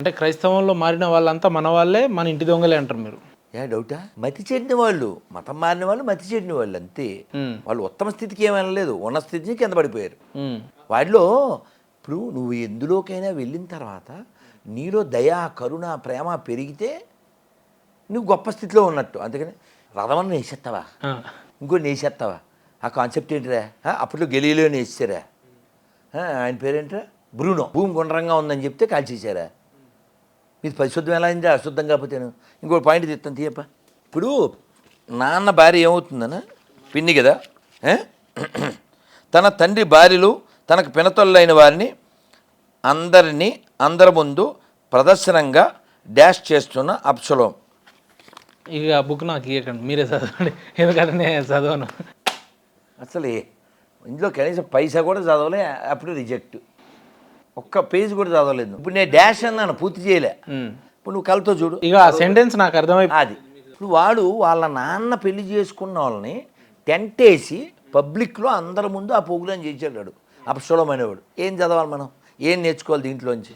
అంటే క్రైస్తవంలో మారిన వాళ్ళంతా మన వాళ్ళే మన ఇంటి దొంగలే అంటారు మీరు. ఏ డౌటా? మతి చెడిన వాళ్ళు మతం మారిన వాళ్ళు మతి చెడిన వాళ్ళు అంతే. వాళ్ళు ఉత్తమ స్థితికి ఏమనలేదు ఉన్న స్థితికి కింద పడిపోయారు. వాడిలో ఇప్పుడు నువ్వు ఎందులోకైనా వెళ్ళిన తర్వాత నీలో దయ కరుణ ప్రేమ పెరిగితే నువ్వు గొప్ప స్థితిలో ఉన్నట్టు. అందుకని రథమని నేసేస్తావా? ఇంకో నేసేస్తావా? ఆ కాన్సెప్ట్ ఏంటిరా? అప్పట్లో గెలీలో నేసారా ఆయన పేరేంట్రా? బ్రూనో. భూమి గుండ్రంగా ఉందని చెప్తే కాల్చేశారా ఇది పరిశుద్ధం ఎలా అయింది? అశుద్ధం కాకపోతేను ఇంకో పాయింట్ తెస్తాను తీయప్ప. ఇప్పుడు నాన్న భార్య ఏమవుతుందన్న? పిన్ని కదా? తన తండ్రి భార్యలు తనకు పినతొల్లైన వారిని అందరినీ అందరి ముందు ప్రదర్శనంగా డాష్ చేస్తున్న అప్సలోం ఇక ఆ బుక్ నాకు ఇవ్వకండి మీరే చదవండి. ఎందుకంటే నేను చదవను. అసలు ఇందులో కనీసం పైసా కూడా చదవలే అప్పుడు రిజెక్ట్ ఒక్క పేజ్ కూడా చదవలేదు. ఇప్పుడు నేను డాష్ అన్నాను పూర్తి చేయలే. ఇప్పుడు నువ్వు కలతో చూడు. ఇక సెంటెన్స్ నాకు అర్థమైపో అది. ఇప్పుడు వాడు వాళ్ళ నాన్న పెళ్ళి చేసుకున్న వాళ్ళని టెంట్ వేసి పబ్లిక్లో అందరి ముందు ఆ ప్రోగ్రాం చేసాడు వాడు. అప్సలం అనేవాడు ఏం చదవాలి మనం? ఏం నేర్చుకోవాలి దీంట్లోంచి?